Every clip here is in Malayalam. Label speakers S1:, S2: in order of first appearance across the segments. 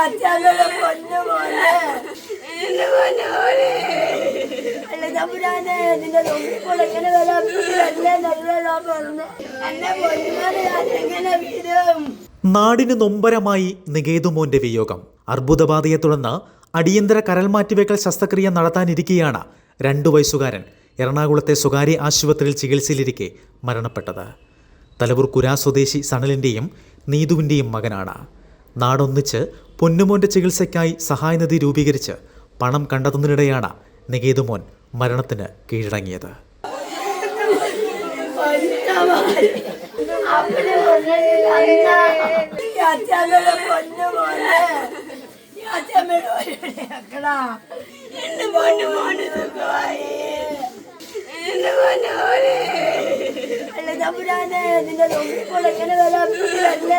S1: പൊന്നു തമ്പുരാനെ നിന്റെ എങ്ങനെ വരാൻ അല്ലേ നല്ലതാ പറഞ്ഞു എന്നെ പൊന്നുമാനെ ഞാൻ എങ്ങനെ വീടും
S2: നാടിന് നൊമ്പരമായി നികേതുമോന്റെ വിയോഗം. അർബുദബാധയെ തുടർന്ന് അടിയന്തര കരൾമാറ്റിവെക്കൽ ശസ്ത്രക്രിയ നടത്താനിരിക്കെയാണ് രണ്ടു വയസ്സുകാരൻ എറണാകുളത്തെ സ്വകാര്യ ആശുപത്രിയിൽ ചികിത്സയിലിരിക്കെ മരണപ്പെട്ടത്. തലവൂർ കുരാ സ്വദേശി സണലിന്റെയും നീതുവിന്റെയും മകനാണ്. നാടൊന്നിച്ച് പൊന്നുമോന്റെ ചികിത്സയ്ക്കായി സഹായനിധി രൂപീകരിച്ച് പണം കണ്ടെത്തുന്നതിനിടെയാണ് നികേതുമോൻ മരണത്തിന് കീഴടങ്ങിയത്.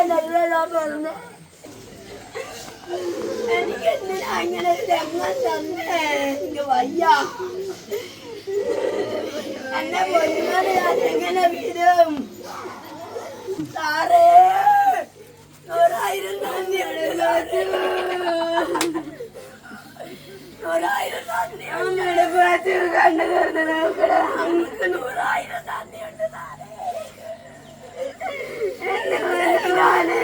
S1: നല്ലതാ പറഞ്ഞു. എനിക്ക് എന്തിനാ ഇങ്ങനെ ഒരു രംഗം തന്നെ. എനിക്ക് വയ്യ. എന്നെ പൊന്നുമാനെ ഞാൻ എങ്ങനെ വീടും സാറേ നൂറായിരം നന്ദിയുണ്ട് സാറേ. നൂറായിരം നന്ദി അമ്മയുടെ പാച്ച് കണ്ടു തീർന്ന് നോക്കണേ അങ്ങക്ക് നൂറായിരം നന്ദിയുണ്ട് സാറേ എന്നെ വിളിക്കാന്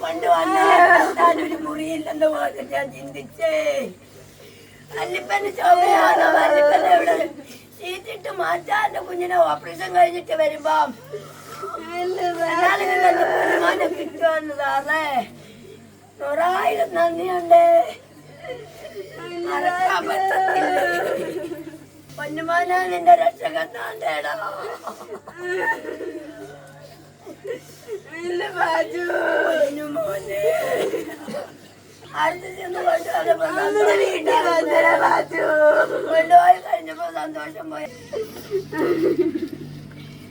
S1: കൊണ്ടുവന്ന ഒരു മുറിയില്ലെന്ന് പോലും ഞാൻ ചിന്തിച്ചേ. അല്ലിപ്പന്റെ ചുമയാണ് അല്ലിപ്പന്റെ ഇവിടെ ചീറ്റിട്ട് മാറ്റാൻ എന്റെ കുഞ്ഞിനെ ഓപ്പറേഷൻ കഴിഞ്ഞിട്ട് വരുമ്പം പൊന്നുമോനെ കിട്ടുമെന്ന് സാറേ നൂറായിരം നന്ദിയുണ്ട്. മറക്കാൻ പറ്റത്തില്ല. പൊന്നുമോനെ നിന്റെ രക്ഷകൻ താണ്ടേടാ. ഇല്ല ബാജു. കൊണ്ടുപോയി കഴിഞ്ഞപ്പോ സന്തോഷം പോയി